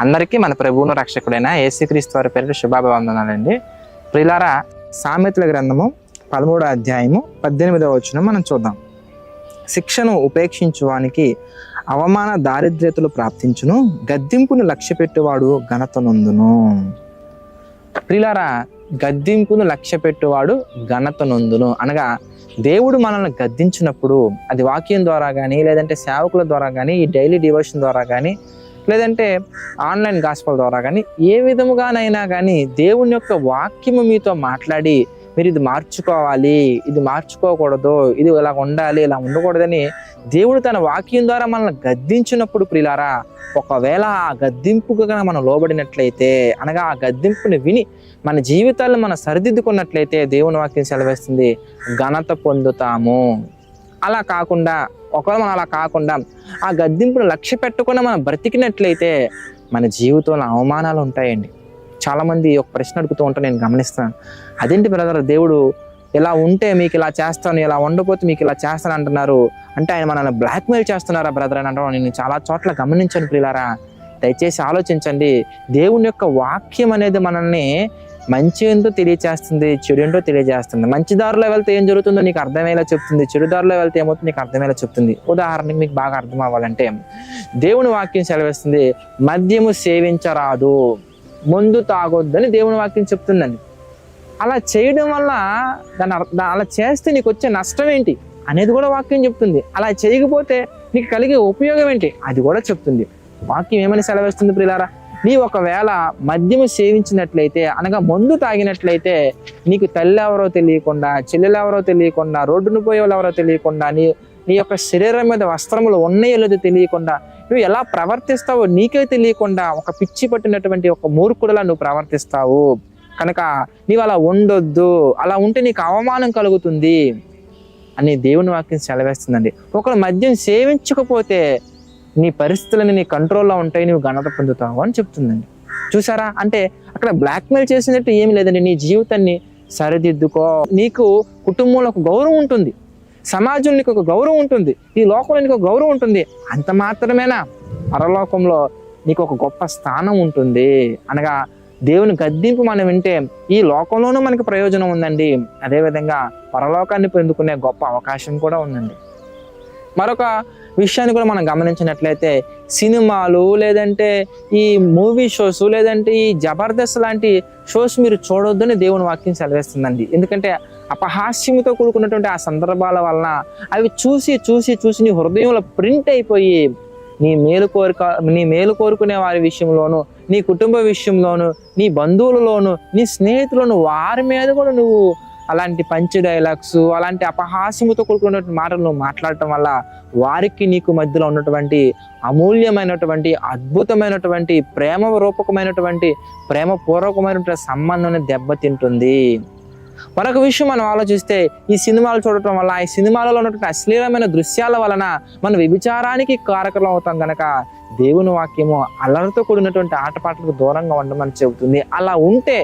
అందరికీ మన ప్రభువును రక్షకుడైన యేసుక్రీస్తు వారి పేరు శుభాభివందనాలండి. ప్రిలారా సామెతల గ్రంథము పదమూడో అధ్యాయము పద్దెనిమిదవ వచ్చిన మనం చూద్దాం. శిక్షను ఉపేక్షించువానికి అవమాన దారిద్ర్యతలు ప్రాప్తించును గద్దింపును లక్ష్యపెట్టువాడు ఘనత ప్రిలారా గద్దింపును లక్ష్యపెట్టువాడు ఘనత అనగా దేవుడు మనల్ని గద్దించినప్పుడు అది వాక్యం ద్వారా కానీ లేదంటే సేవకుల ద్వారా కానీ ఈ డైలీ డివోషన్ ద్వారా కానీ లేదంటే ఆన్లైన్ గాస్పల్ ద్వారా కానీ ఏ విధముగానైనా కానీ దేవుని యొక్క వాక్యము మీతో మాట్లాడి మీరు ఇది మార్చుకోవాలి ఇది మార్చుకోకూడదు ఇది ఇలా ఉండాలి ఇలా ఉండకూడదని దేవుడు తన వాక్యం ద్వారా మనల్ని గద్దించినప్పుడు ప్రిలారా ఒకవేళ ఆ గద్దింపుకు కనుక మనం లోబడినట్లయితే అనగా ఆ గద్దింపుని విని మన జీవితాలను మనం సరిదిద్దుకున్నట్లయితే దేవుని వాక్యం సెలవేస్తుంది ఘనత పొందుతాము. అలా కాకుండా ఒకవేళ మనం అలా కాకుండా ఆ గద్దింపును లక్ష్య పెట్టకుండా మనం బ్రతికినట్లయితే మన జీవితంలో అవమానాలు ఉంటాయండి. చాలామంది ఒక ప్రశ్న అడుగుతూ ఉంటా నేను గమనిస్తున్నాను అదేంటి బ్రదర్ దేవుడు ఇలా ఉంటే మీకు ఇలా చేస్తాను ఇలా ఉండకపోతే మీకు ఇలా చేస్తాను అంటున్నారు. అంటే ఆయన మనల్ని బ్లాక్మెయిల్ చేస్తున్నారా బ్రదర్? అని అంటారు. నేను చాలా చోట్ల గమనించాను ప్రియులారా. దయచేసి ఆలోచించండి. దేవుని యొక్క వాక్యం అనేది మనల్ని మంచి ఏంటో తెలియచేస్తుంది చెడు ఏంటో తెలియజేస్తుంది. మంచి దారిలో వెళ్తే ఏం జరుగుతుందో నీకు అర్థమయ్యేలా చెప్తుంది చెడు దారిలో వెళ్తే ఏమవుతుందో నీకు అర్థమయ్యేలా చెప్తుంది. ఉదాహరణకి మీకు బాగా అర్థం అవ్వాలంటే దేవుని వాక్యం సెలవిస్తుంది మద్యము సేవించరాదు ముందు తాగొద్దని దేవుని వాక్యం చెప్తుందండి. అలా చేయడం వల్ల దాని అర్థ- అలా చేస్తే నీకు వచ్చే నష్టం ఏంటి అనేది కూడా వాక్యం చెప్తుంది. అలా చేయకపోతే నీకు కలిగే ఉపయోగం ఏంటి అది కూడా చెప్తుంది. వాక్యం ఏమని సెలవిస్తుంది ప్రియులారా? నీ ఒకవేళ మద్యము సేవించినట్లయితే అనగా మందు తాగినట్లయితే నీకు తల్లి ఎవరో తెలియకుండా చెల్లెలు ఎవరో తెలియకుండా రోడ్డును పోయే వాళ్ళు ఎవరో తెలియకుండా నీ నీ యొక్క శరీరం మీద వస్త్రములు ఉన్నాయో లేదో తెలియకుండా నువ్వు ఎలా ప్రవర్తిస్తావో నీకే తెలియకుండా ఒక పిచ్చి పట్టినటువంటి ఒక మూర్ఖుడులా నువ్వు ప్రవర్తిస్తావు. కనుక నీవు అలా ఉండొద్దు అలా ఉంటే నీకు అవమానం కలుగుతుంది అని దేవుని వాక్యం సెలవేస్తుందండి. ఒకరు మద్యం సేవించకపోతే నీ పరిస్థితులని నీ కంట్రోల్లో ఉంటాయి నువ్వు ఘనత పొందుతావు అని చెప్తుందండి. చూసారా? అంటే అక్కడ బ్లాక్మెయిల్ చేసినట్టు ఏమి లేదండి. నీ జీవితాన్ని సరిదిద్దుకో. నీకు కుటుంబంలో ఒక గౌరవం ఉంటుంది. సమాజం నీకు ఒక గౌరవం ఉంటుంది. ఈ లోకంలో నీకు ఒక గౌరవం ఉంటుంది. అంత మాత్రమేనా? పరలోకంలో నీకు ఒక గొప్ప స్థానం ఉంటుంది. అనగా దేవుని గద్దింపు మనం వింటే ఈ లోకంలోనూ మనకి ప్రయోజనం ఉందండి. అదేవిధంగా పరలోకాన్ని పొందుకునే గొప్ప అవకాశం కూడా ఉందండి. మరొక విషయాన్ని కూడా మనం గమనించినట్లయితే సినిమాలు లేదంటే ఈ మూవీ షోస్ లేదంటే ఈ జబర్దస్త్ లాంటి షోస్ మీరు చూడొద్దని దేవుని వాక్యం సెలవేస్తుందండి. ఎందుకంటే అపహాస్యంతో కూడుకున్నటువంటి ఆ సందర్భాల వలన అవి చూసి చూసి చూసి నీ హృదయంలో ప్రింట్ అయిపోయి నీ మేలు కోరిక నీ మేలు కోరుకునే వారి విషయంలోను నీ కుటుంబ విషయంలోను నీ బంధువులలోను నీ స్నేహితులను వారి మీద కూడా నువ్వు అలాంటి పంచ డైలాగ్స్ అలాంటి అపహాస్యముతో కూడుకున్నటువంటి మాటలను మాట్లాడటం వల్ల వారికి నీకు మధ్యలో ఉన్నటువంటి అమూల్యమైనటువంటి అద్భుతమైనటువంటి ప్రేమ రూపకమైనటువంటి ప్రేమ పూర్వకమైనటువంటి సంబంధం దెబ్బతింటుంది. మరొక విషయం మనం ఆలోచిస్తే ఈ సినిమాలు చూడటం వల్ల ఈ సినిమాలలో ఉన్నటువంటి అశ్లీలమైన దృశ్యాల వలన మనం వ్యభిచారానికి కారకలం అవుతాం కనుక దేవుని వాక్యము అల్లరితో కూడినటువంటి ఆటపాటలకు దూరంగా ఉండమని చెబుతుంది. అలా ఉంటే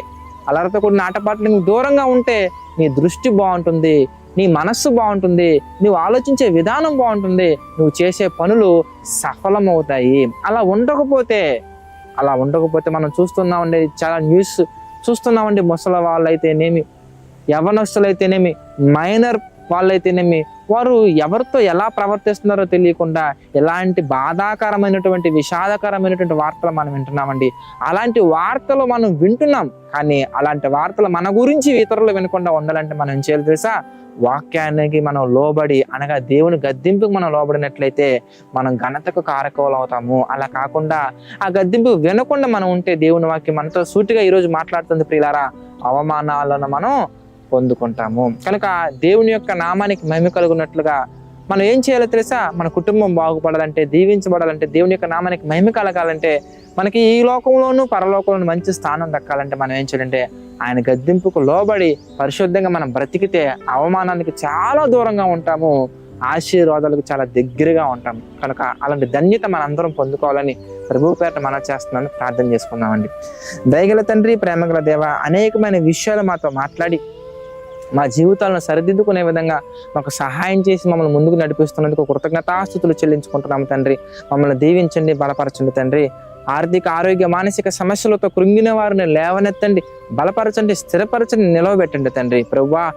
అల్లరితో కూడిన ఆటపాటలకు దూరంగా ఉంటే నీ దృష్టి బాగుంటుంది నీ మనస్సు బాగుంటుంది నువ్వు ఆలోచించే విధానం బాగుంటుంది నువ్వు చేసే పనులు సఫలమవుతాయి. అలా ఉండకపోతే అలా ఉండకపోతే మనం చూస్తున్నామండి చాలా న్యూస్ చూస్తున్నామండి ముసలి వాళ్ళైతేనేమి యవనస్తులైతేనేమి మైనర్ వాళ్ళైతేనేమి వారు ఎవరితో ఎలా ప్రవర్తిస్తున్నారో తెలియకుండా ఎలాంటి బాధాకరమైనటువంటి విషాదకరమైనటువంటి వార్తలు మనం వింటున్నామండి. అలాంటి వార్తలు మనం వింటున్నాం కానీ అలాంటి వార్తలు మన గురించి ఇతరులు వినకుండా ఉండాలంటే మనం ఏం చేయాలి తెలుసా? వాక్యానికి మనం లోబడి అనగా దేవుని గద్దింపుకు మనం లోబడినట్లయితే మనం ఘనతకు కారకులు అవుతాము. అలా కాకుండా ఆ గద్దింపు వినకుండా మనం ఉంటే దేవుని వాక్యం మనతో సూటిగా ఈరోజు మాట్లాడుతుంది ప్రియులారా. అవమానాలను మనం పొందుకుంటాము. కనుక దేవుని యొక్క నామానికి మహిమ కలుగునట్లుగా మనం ఏం చేయాలో తెలుసా? మన కుటుంబం బాగుపడాలంటే దీవించబడాలంటే దేవుని యొక్క నామానికి మహిమ కలగాలంటే మనకి ఈ లోకంలోనూ పరలోకంలోనూ మంచి స్థానం దక్కాలంటే మనం ఏం చేయాలంటే ఆయన గద్దింపుకు లోబడి పరిశుద్ధంగా మనం బ్రతికితే అవమానానికి చాలా దూరంగా ఉంటాము. ఆశీర్వాదాలకు చాలా దగ్గరగా ఉంటాం. కనుక అలాంటి ధన్యత మనందరం పొందుకోవాలని ప్రభు పేట మనం చేస్తున్నాను ప్రార్థన చేసుకుందామండి. దయగల తండ్రి ప్రేమగల దేవ అనేకమైన విషయాలు మాతో మాట్లాడి మా జీవితాలను సరిదిద్దుకునే విధంగా మాకు సహాయం చేసి మమ్మల్ని ముందుకు నడిపిస్తున్నందుకు కృతజ్ఞతాస్థుతులు చెల్లించుకుంటున్నాము తండ్రి. మమ్మల్ని దీవించండి బలపరచండి తండ్రి. ఆర్థిక ఆరోగ్య మానసిక సమస్యలతో కృంగిన వారిని లేవనెత్తండి బలపరచండి స్థిరపరచండి నిలవబెట్టండి తండ్రి. ప్రభువా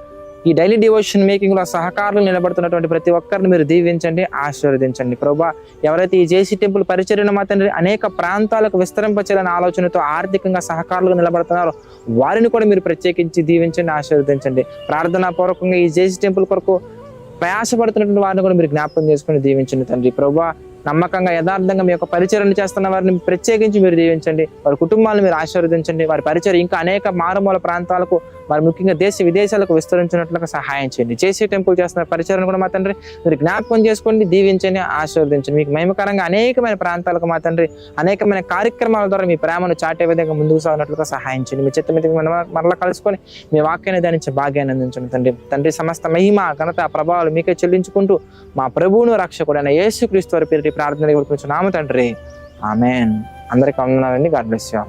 ఈ డైలీ డివోషన్ మేకింగ్లో సహకారులు నిలబడుతున్నటువంటి ప్రతి ఒక్కరిని మీరు దీవించండి ఆశీర్వదించండి. ప్రభా ఎవరైతే ఈ జేసీ టెంపుల్ పరిచర్యను మాత్రం అనేక ప్రాంతాలకు విస్తరింపచేయాలనే ఆలోచనతో ఆర్థికంగా సహకారులుగా నిలబడుతున్నారో వారిని కూడా మీరు ప్రత్యేకించి దీవించండి ఆశీర్వదించండి. ప్రార్థనా పూర్వకంగా ఈ జేసీ టెంపుల్ కొరకు ప్రయాసపడుతున్నటువంటి వారిని కూడా మీరు జ్ఞాపకం చేసుకుని దీవించండి తండ్రి. ప్రభా నమ్మకంగా యథార్థంగా మీ యొక్క పరిచయం చేస్తున్న వారిని ప్రత్యేకించి మీరు దీవించండి. వారి కుటుంబాలను మీరు ఆశీర్వదించండి. వారి పరిచయం ఇంకా అనేక మారుమూల ప్రాంతాలకు వారి ముఖ్యంగా దేశ విదేశాలకు విస్తరించినట్లుగా సహాయం చేయండి. చేసే టెంపుల్ చేస్తున్న పరిచయం కూడా మా తండ్రి మీరు జ్ఞాపకం చేసుకోండి దీవించండి ఆశీర్వదించండి. మీకు మహిమకరంగా అనేకమైన ప్రాంతాలకు మా తండ్రి అనేకమైన కార్యక్రమాల ద్వారా మీ ప్రేమను చాటే విధంగా ముందుకు సాగినట్లుగా సహాయం చేయండి. మీ చిత్త మీద మరలా కలుసుకొని మీ వాక్యాన్ని ధ్యానించి భాగ్యాన్ని అందించండి తండ్రి. తండ్రి సమస్త మహిమ ఘనత ప్రభావాలు మీకే చెల్లించుకుంటూ మా ప్రభువును రక్షకుడైన యేసుక్రీస్తు వారి పేరు ప్రార్థన నామ తండ్రి. ఆమెన్. అందరికి వందనాలండి. God bless you